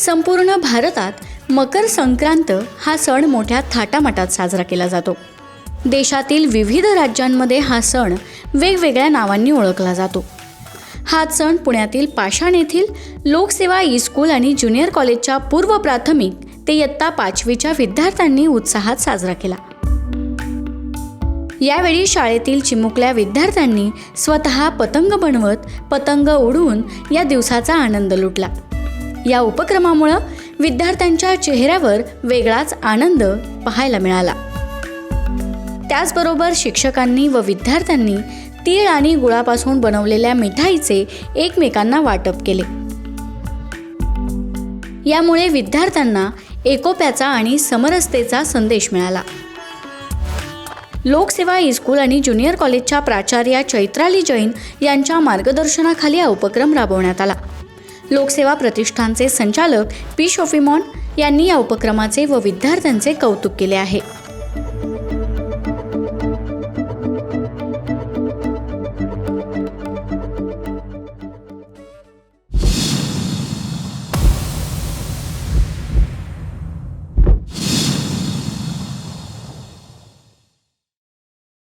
संपूर्ण भारतात मकर संक्रांत हा सण मोठ्या थाटामाटात साजरा केला जातो. देशातील विविध राज्यांमध्ये हा सण वेगवेगळ्या नावांनी ओळखला जातो. हा सण पुण्यातील पाषाण येथील लोकसेवा ई स्कूल आणि ज्युनियर कॉलेजच्या पूर्व प्राथमिक ते इयत्ता पाचवीच्या विद्यार्थ्यांनी उत्साहात साजरा केला. यावेळी शाळेतील चिमुकल्या विद्यार्थ्यांनी स्वतः पतंग बनवत पतंग उडवून या दिवसाचा आनंद लुटला. या उपक्रमामुळं विद्यार्थ्यांच्या चेहऱ्यावर वेगळाच आनंद पाहायला मिळाला. त्याचबरोबर शिक्षकांनी व विद्यार्थ्यांनी तीळ आणि गुळापासून बनवलेल्या मिठाईचे एकमेकांना वाटप केले. यामुळे विद्यार्थ्यांना एकोप्याचा आणि समरसतेचा संदेश मिळाला. लोकसेवा स्कूल आणि ज्युनियर कॉलेजच्या प्राचार्या चैत्राली जैन यांच्या मार्गदर्शनाखाली हा उपक्रम राबवण्यात आला. लोकसेवा प्रतिष्ठानचे संचालक पी शोफिमॉन यांनी या उपक्रमाचे व विद्यार्थ्यांचे कौतुक केले आहे.